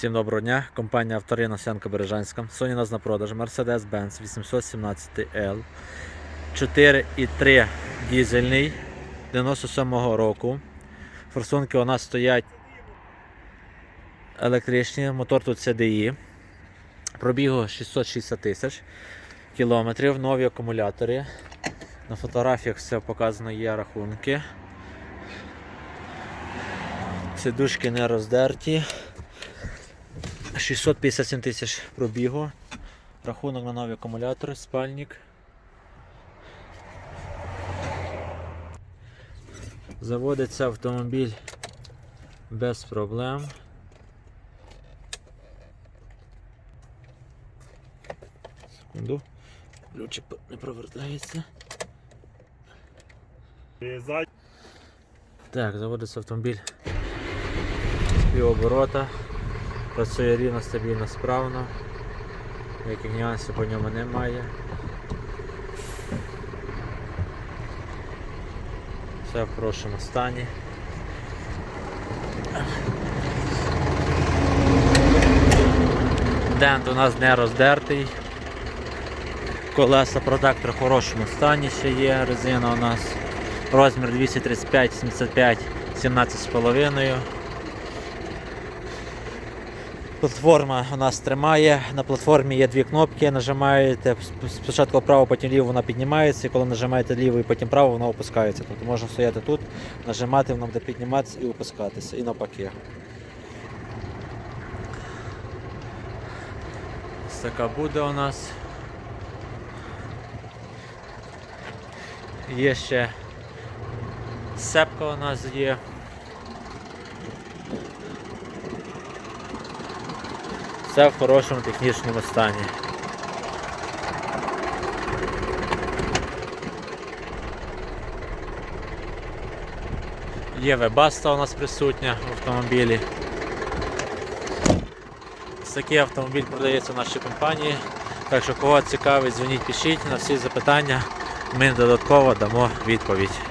Всім доброго дня. Компанія Авторина Сянка Бережанська. Сьогодні у нас на продаж Mercedes-Benz 817L 4,3 дізельний 97-го року. Форсунки у нас стоять електричні, мотор тут CDI. Пробігу 660 тисяч кілометрів, нові акумулятори. На фотографіях все показано, є рахунки. Сидушки не роздерті. 657 тисяч пробігу. Рахунок на нові акумулятори, спальник. Заводиться автомобіль без проблем. Секунду. Ключик не провертається. Так, заводиться автомобіль з півоборота. Працює рівно, стабільно, справно. Ніяких нюансів по ньому немає. Все в хорошому стані. Дент у нас не роздертий. Колеса протектор в хорошому стані ще є. Резина у нас розмір 235, 75, 17,5. Платформа у нас тримає. На платформі є дві кнопки. Нажимаєте спочатку вправо, потім ліво вона піднімається. І коли нажимаєте ліво і потім право, вона опускається. Тобто можна стояти тут, нажимати, воно буде підніматися і опускатися. І навпаки. Ось така буде у нас. Є ще сепка у нас є. Все в хорошому технічному стані. Є вебаста у нас присутня в автомобілі. Ось такий автомобіль продається в нашій компанії. Так що кого цікавить, дзвоніть, пишіть на всі запитання. Ми додатково дамо відповідь.